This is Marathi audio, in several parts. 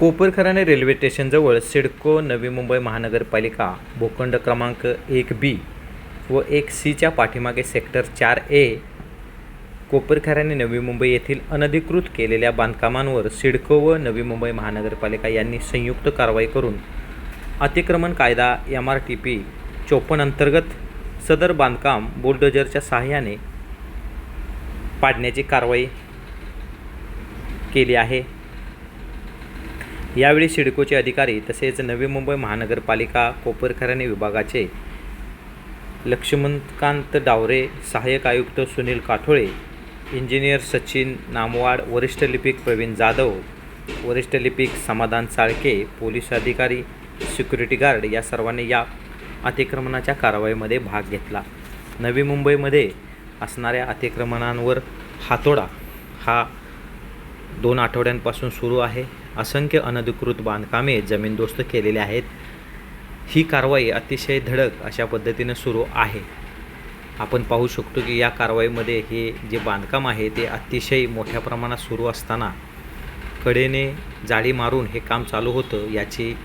कोपरखराणे रेल्वे स्टेशनजवळ सिडको नवी मुंबई महानगरपालिका भूखंड क्रमांक एक बी व एक सीच्या पाठीमागे सेक्टर चार ए कोपरखऱ्याने नवी मुंबई येथील अनधिकृत केलेल्या बांधकामांवर सिडको व नवी मुंबई महानगरपालिका यांनी संयुक्त कारवाई करून अतिक्रमण कायदा एम आर टी पी चोपन्न अंतर्गत सदर बांधकाम बुलडोजरच्या सहाय्याने पाडण्याची कारवाई केली आहे. यावेळी सिडकोचे अधिकारी तसेच नवी मुंबई महानगरपालिका कोपरखराणे विभागाचे लक्ष्मणकांत डावरे सहाय्यक आयुक्त सुनील काठोळे इंजिनियर सचिन नामवाड वरिष्ठ लिपिक प्रवीण जाधव वरिष्ठ लिपिक समाधान साळके पोलीस अधिकारी सिक्युरिटी गार्ड या सर्वांनी या अतिक्रमणाच्या कारवाईमध्ये भाग घेतला. नवी मुंबईमध्ये असणाऱ्या अतिक्रमणांवर हातोडा हा दोन आठवड्यांपासून सुरू आहे. असंख्य अनधिकृत बांधकामे जमीनदोस्त केलेली आहेत. ही कारवाई अतिशय धडक अशा पद्धतीनं सुरू आहे. आपण पाहू शकतो की या कारवाईमध्ये हे जे बांधकाम आहे ते अतिशय मोठ्या प्रमाणात सुरू असताना कडेने जाळी मारून हे काम चालू होतं याची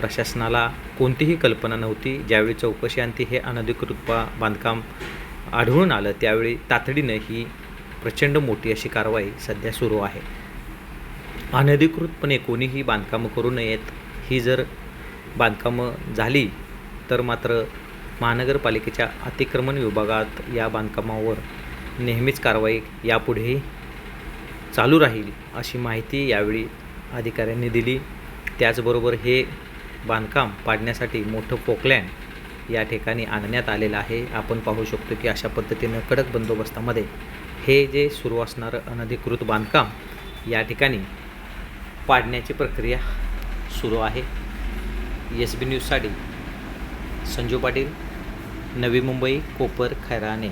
प्रशासनाला कोणतीही कल्पना नव्हती. ज्यावेळी चौकशी अंती हे अनधिकृत बा बांधकाम आढळून आलं त्यावेळी तातडीनं ही प्रचंड मोठी अशी कारवाई सध्या सुरू आहे. अनधिकृतपणे कोणीही बांधकामं करू नयेत. ही जर बांधकामं झाली तर मात्र महानगरपालिकेच्या अतिक्रमण विभागात या बांधकामावर नेहमीच कारवाई यापुढेही चालू राहील अशी माहिती यावेळी अधिकाऱ्यांनी दिली. त्याचबरोबर हे बांधकाम पाडण्यासाठी मोठं पोकलँड या ठिकाणी आणण्यात आलेलं आहे. आपण पाहू शकतो की अशा पद्धतीनं कडक बंदोबस्तामध्ये हे जे सुरू असणारं अनधिकृत बांधकाम या ठिकाणी पाडण्याची प्रक्रिया सुरू आहे. एस बी न्यूजसाठी संजू पाटील नवी मुंबई कोपर खैराणे